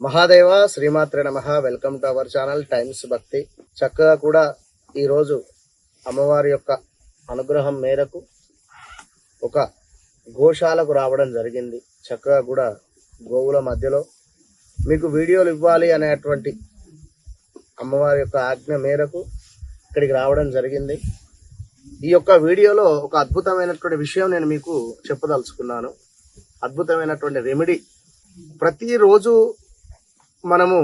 మహాదేవ శ్రీమాత్ర నమ. Welcome to our channel Times Bhakti చక్కగా కూడా ఈరోజు అమ్మవారి యొక్క అనుగ్రహం మేరకు ఒక గోశాలకు రావడం జరిగింది. చక్కగా కూడా గోవుల మధ్యలో మీకు వీడియోలు ఇవ్వాలి అనేటువంటి అమ్మవారి యొక్క ఆజ్ఞ మేరకు ఇక్కడికి రావడం జరిగింది. ఈ యొక్క వీడియోలో ఒక అద్భుతమైనటువంటి విషయం నేను మీకు చెప్పదలుచుకున్నాను. అద్భుతమైనటువంటి రెమెడీ ప్రతిరోజు మనము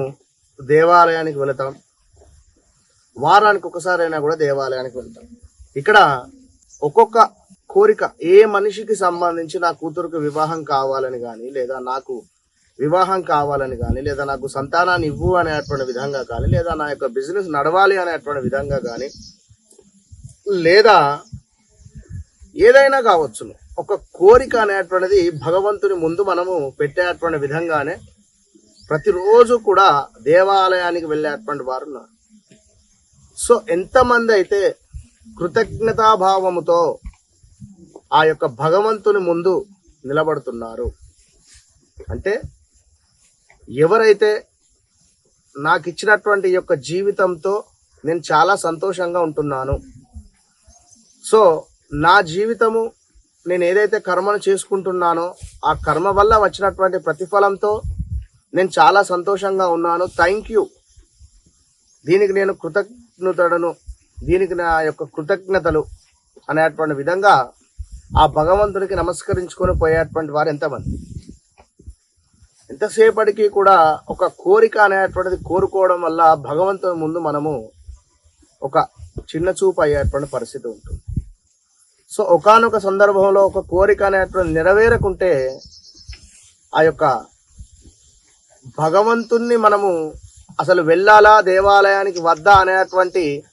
దేవాలయానికి వెళతాం. వారానికి ఒకసారి అయినా కూడా దేవాలయానికి వెళ్తాం. ఇక్కడ ఒక్కొక్క కోరిక ఏ మనిషికి సంబంధించి నా కూతురుకు వివాహం కావాలని కానీ లేదా నాకు వివాహం కావాలని కానీ లేదా నాకు సంతానాన్ని ఇవ్వు అనేటువంటి విధంగా కానీ లేదా నా యొక్క బిజినెస్ నడవాలి అనేటువంటి విధంగా కానీ లేదా ఏదైనా కావచ్చును. ఒక కోరిక అనేటువంటిది భగవంతుని ముందు మనము పెట్టేటువంటి విధంగానే ప్రతిరోజు కూడా దేవాలయానికి వెళ్ళేటువంటి వారు ఉన్నారు. సో ఎంతమంది అయితే కృతజ్ఞతాభావముతో ఆ యొక్క భగవంతుని ముందు నిలబడుతున్నారు. అంటే ఎవరైతే నాకు ఇచ్చినటువంటి యొక్క జీవితంతో నేను చాలా సంతోషంగా ఉంటున్నాను. సో నా జీవితము నేను ఏదైతే కర్మను చేసుకుంటున్నానో ఆ కర్మ వల్ల వచ్చినటువంటి ప్రతిఫలంతో నేను చాలా సంతోషంగా ఉన్నాను. థ్యాంక్ యూ దీనికి నేను కృతజ్ఞతలను దీనికి నా యొక్క కృతజ్ఞతలు అనేటువంటి విధంగా ఆ భగవంతునికి నమస్కరించుకొని పోయేటువంటి వారు ఎంతమంది? ఎంతసేపటికి కూడా ఒక కోరిక అనేటువంటిది కోరుకోవడం వల్ల భగవంతుని ముందు మనము ఒక చిన్న చూపు అయ్యేటువంటి పరిస్థితి ఉంటుంది. సో ఒకానొక సందర్భంలో ఒక కోరిక అనేటువంటి నెరవేరకుంటే ఆ యొక్క భగవంతుణ్ణి మనము అసలు వెళ్ళాలా దేవాలయానికి వద్దా అనేటువంటి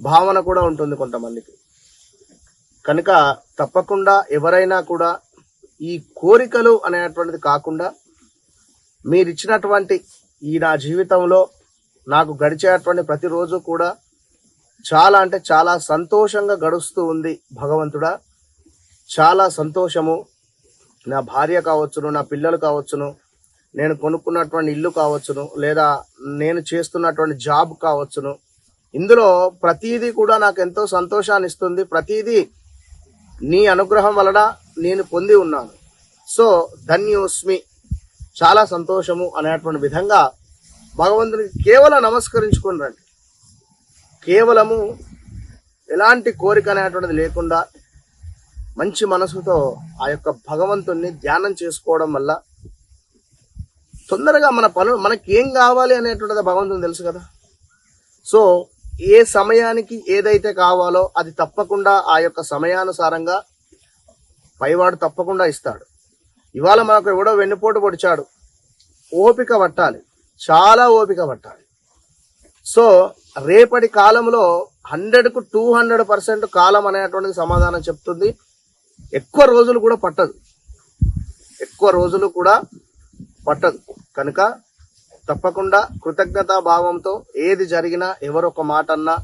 భావన కూడా ఉంటుంది కొంతమందికి. కనుక తప్పకుండా ఎవరైనా కూడా ఈ కోరికలు అనేటువంటిది కాకుండా మీరు ఇచ్చినటువంటి ఈ నా జీవితంలో నాకు గడిచేటువంటి ప్రతిరోజు కూడా చాలా అంటే చాలా సంతోషంగా గడుస్తూ ఉంది భగవంతుడా. చాలా సంతోషము. నా భార్య కావచ్చును నా పిల్లలు కావచ్చును నేను కొనుక్కున్నటువంటి ఇల్లు కావచ్చును లేదా నేను చేస్తున్నటువంటి జాబ్ కావచ్చును. ఇందులో ప్రతీదీ కూడా నాకు ఎంతో సంతోషాన్ని ఇస్తుంది. ప్రతీదీ నీ అనుగ్రహం వలన నేను పొంది ఉన్నాను. సో ధన్యోస్మి. చాలా సంతోషము అనేటువంటి విధంగా భగవంతునికి కేవలం నమస్కరించుకుని రండి. కేవలము ఎలాంటి కోరిక అనేటువంటిది లేకుండా మంచి మనసుతో ఆ యొక్క భగవంతుణ్ణి ధ్యానం చేసుకోవడం వల్ల తొందరగా మన పనులు మనకి ఏం కావాలి అనేటువంటిది భగవంతుని తెలుసు కదా. సో ఏ సమయానికి ఏదైతే కావాలో అది తప్పకుండా ఆ యొక్క సమయానుసారంగా పైవాడు తప్పకుండా ఇస్తాడు. ఇవాళ మనకు ఎవడో వెన్నుపోటు పొడిచాడు. ఓపిక పట్టాలి. చాలా ఓపిక పట్టాలి. సో రేపటి కాలంలో హండ్రెడ్కు టూ హండ్రెడ్ పర్సెంట్ కాలం అనేటువంటిది సమాధానం చెప్తుంది. ఎక్కువ రోజులు కూడా పట్టదు. ఎక్కువ రోజులు కూడా పట్టదు. కనుక తప్పకుండా కృతజ్ఞతా భావంతో ఏది జరిగినా ఎవరు ఒక మాట అన్నా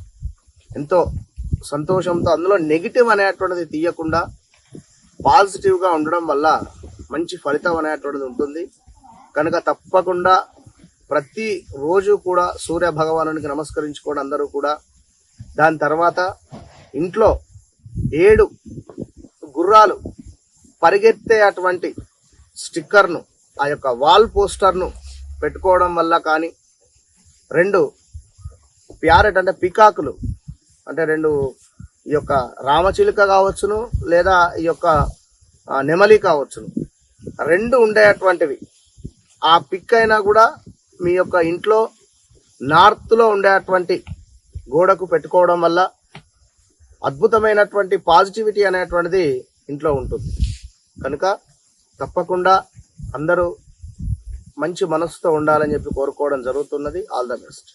ఎంతో సంతోషంతో అందులో నెగిటివ్ అనేటువంటిది తీయకుండా పాజిటివ్గా ఉండడం వల్ల మంచి ఫలితం అనేటువంటిది ఉంటుంది. కనుక తప్పకుండా ప్రతి రోజు కూడా సూర్య భగవానునికి నమస్కరించుకోవడం అందరూ కూడా దాని తర్వాత ఇంట్లో ఏడు గుర్రాలు పరిగెత్తే అటువంటి స్టిక్కర్ను ఆ యొక్క వాల్ పోస్టర్ను పెట్టుకోవడం వల్ల కానీ రెండు ప్యారెట్ అంటే పికాకులు అంటే రెండు ఈ యొక్క రామచిలుక కావచ్చును లేదా ఈ యొక్క నెమలి కావచ్చును. రెండు ఉండేటువంటివి ఆ పిక్ అయినా కూడా మీ యొక్క ఇంట్లో నార్త్లో ఉండేటువంటి గోడకు పెట్టుకోవడం వల్ల అద్భుతమైనటువంటి పాజిటివిటీ అనేటువంటిది ఇంట్లో ఉంటుంది. కనుక తప్పకుండా అందరూ మంచి మనసుతో ఉండాలని చెప్పి కోరుకోవడం జరుగుతున్నది. All the best